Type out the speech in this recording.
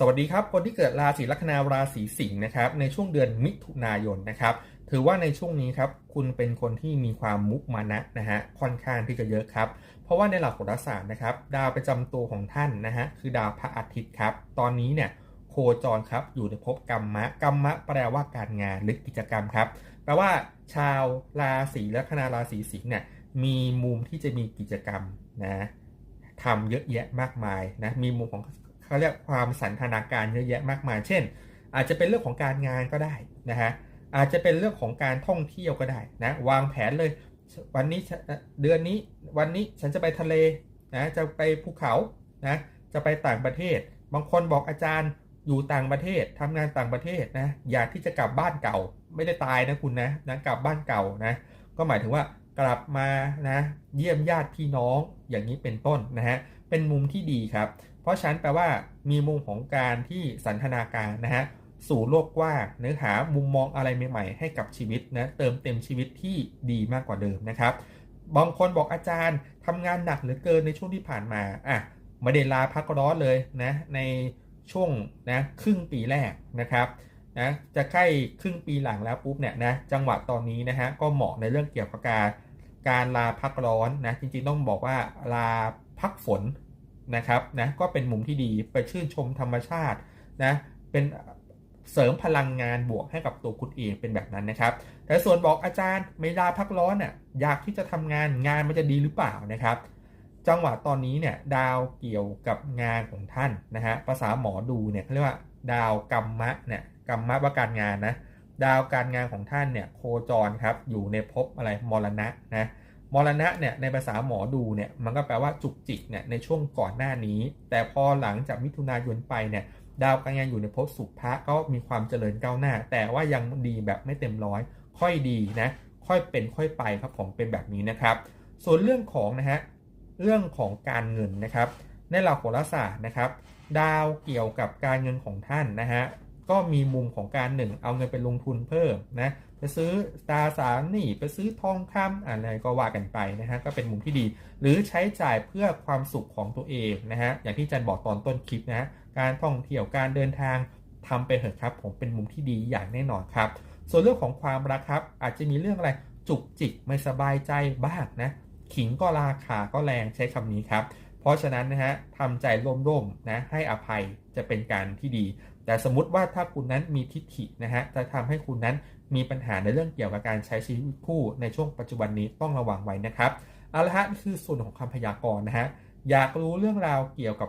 สวัสดีครับ คนที่เกิดราศีลัคนาราศีสิงห์นะครับในช่วงเดือนมิถุนายนนะครับถือว่าในช่วงนี้ครับคุณเป็นคนที่มีความมุมานะนะฮะค่อนข้างที่จะเยอะครับ เพราะว่าในหลักโหราศาสตร์นะครับ ดาวประจำตัวของท่านนะฮะคือดาวพระอาทิตย์ครับ ตอนนี้เนี่ยโคจรครับอยู่ในภพกรรมะกรรมะแปลว่าการงานหรือกิจกรรมครับแปลว่าชาวราศีลัคนาราศีสิงห์เนี่ยมีมุมที่จะมีกิจกรรมนะทำเยอะแยะมากมายนะมีมุมของ เขาเรียกความสันทนาการเยอะแยะมากมาย เช่น อาจจะเป็นเรื่องของการงานก็ได้นะฮะอาจจะเป็นเรื่องของการท่องเที่ยวก็ได้นะวางแผนเลย วันนี้เดือนนี้วันนี้ฉันจะไปทะเลนะจะไปภูเขานะจะไปต่างประเทศ บางคนบอกอาจารย์อยู่ต่างประเทศทำงานต่างประเทศนะอยากที่จะกลับบ้านเก่า ไม่ได้ตายนะคุณนะนะกลับบ้านเก่านะก็หมายถึงว่า กลับมานะเยี่ยมญาติพี่น้องอย่างนี้เป็นต้นนะฮะเป็นมุมที่ดีครับ เพราะฉะนั้นแปลว่ามีมุมของการที่สันทนาการนะฮะสู่โลกกว้างเนื้อหามุมมองอะไรใหม่ๆ ให้กับชีวิตนะเติมเต็มชีวิตที่ดีมากกว่าเดิมนะครับบางคนบอกอาจารย์ทำงานหนักเหลือเกินในช่วงที่ผ่านมาอะไม่ได้ลาพักร้อนเลยนะในช่วงนะครึ่งปีแรกนะครับนะจะใกล้ครึ่งปีหลังแล้วปุ๊บเนี่ยนะจังหวะตอนนี้นะฮะก็เหมาะในเรื่องเกี่ยวกับการ การลาพักร้อนนะจริงๆต้องบอกว่าลาพักฝนนะครับนะก็เป็นมุมที่ดีไปชื่นชมธรรมชาตินะเป็นเสริมพลังงานบวกให้กับตัวคุณเองเป็นแบบนั้นนะครับ แต่ส่วนบอกอาจารย์ไม่ลาพักร้อนน่ะอยากที่จะทำงานงานมันจะดีหรือเปล่านะครับ จังหวะตอนนี้เนี่ยดาวเกี่ยวกับงานของท่านนะฮะภาษาหมอดูเนี่ยเขาเรียกว่าดาวกรรมะเนี่ยกรรมะว่าการงานนะ ดาวการงานของท่านเนี่ยโคจรครับอยู่ในภพอะไรมรณะนะมรณะเนี่ยในภาษาหมอดูเนี่ยมันก็แปลว่าจุกจิกเนี่ยในช่วงก่อนหน้านี้ แต่พอหลังจากมิถุนายนไปเนี่ยดาวการงานอยู่ในภพสุภะก็มีความเจริญก้าวหน้า แต่ว่ายังดีแบบไม่เต็มร้อย ค่อยดีนะค่อยเป็นค่อยไปครับผมเป็นแบบนี้นะครับ ส่วนเรื่องของนะฮะเรื่องของการเงินนะครับ ในหลักโหราศาสตร์นะครับ ดาวเกี่ยวกับการเงินของท่านนะฮะ ก็มีมุมของการหนึ่งเอาเงินไปลงทุนเพิ่มนะไปซื้อตราสารหนี้ไปซื้อทองคำอะไรก็ว่ากันไปนะฮะก็เป็นมุมที่ดี หรือใช้จ่ายเพื่อความสุขของตัวเองนะฮะอย่างที่จันบอกตอนต้นคลิปนะะการท่องเที่ยวการเดินทางทำไปเถอะครับ ผมเป็นมุมที่ดีอย่างแน่นอนครับ ส่วนเรื่องของความรักครับ อาจจะมีเรื่องอะไรจุกจิกไม่สบายใจบ้างนะขิงก็ราคาก็แรงใช้คำนี้ครับ เพราะฉะนั้นนะฮะทำใจร่มๆนะให้อภัยจะเป็นการที่ดี แต่สมมติว่าถ้าคุณนั้นมีทิฏฐินะฮะจะทำให้คุณนั้นมีปัญหาในเรื่องเกี่ยวกับการใช้ชีวิตคู่ในช่วงปัจจุบันนี้ต้องระวังไว้นะครับเอาละฮะนี่คือส่วนของคำพยากรณ์นะฮะอยากรู้เรื่องราวเกี่ยวกับ